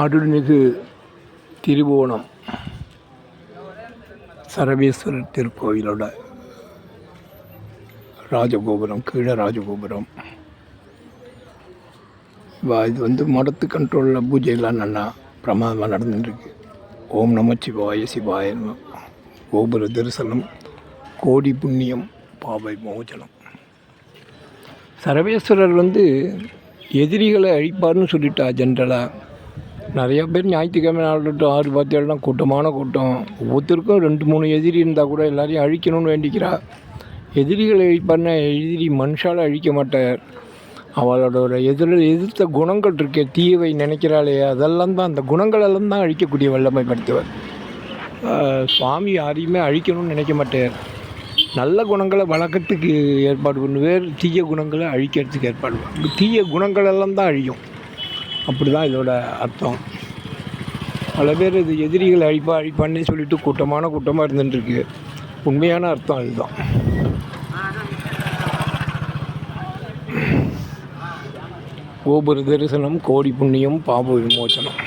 அருள்மிகு திருவோணம். சரவேஸ்வரர் திருக்கோயிலோட ராஜகோபுரம் கீழே ராஜகோபுரம். இது வந்து மடத்து கண்ட்ரோலில் பூஜையெல்லாம் நல்லா பிரமாதமாக நடந்துட்டுருக்கு. ஓம் நம சிவாய சிவாய கோபுர தரிசனம் கோடி புண்ணியம் பாவை மோஜனம். சரவேஸ்வரர் வந்து எதிரிகளை அழிப்பார்னு சொல்லிட்டா ஜென்ரலாக நிறைய பேர் ஞாயிற்றுக்கிழமை நாள் ஆறு பார்த்தேன்னா கூட்டமான கூட்டம். ஒவ்வொருத்தருக்கும் ரெண்டு மூணு எதிரி இருந்தால் கூட எல்லாரையும் அழிக்கணும்னு வேண்டிக்கிறா. எதிரிகளை பண்ண எதிரி மனுஷால் அழிக்க மாட்டார். அவளோட எதிர எதிர்த்த குணங்கள் இருக்கே தீயவை நினைக்கிறாளே அதெல்லாம் தான் அந்த குணங்களெல்லாம் தான் அழிக்கக்கூடிய வல்லமை படுத்துவர் சுவாமி யாரையுமே அழிக்கணும்னு நினைக்க மாட்டார். நல்ல குணங்களை வளர்க்கறதுக்கு ஏற்பாடு பண்ணுவார் தீய குணங்களை அழிக்கிறதுக்கு ஏற்பாடு பண்ணுவார். தீய குணங்களெல்லாம் தான் அழியும். அப்படி தான் இதோட அர்த்தம். பல பேர் இது எதிரிகளை அழிப்பா அழிப்பான்னு சொல்லிட்டு கூட்டமான கூட்டமாக இருந்துட்டுருக்கு. உண்மையான அர்த்தம் அதுதான். கோபுர தரிசனம் கோடி புண்ணியம் பாப விமோசனம்.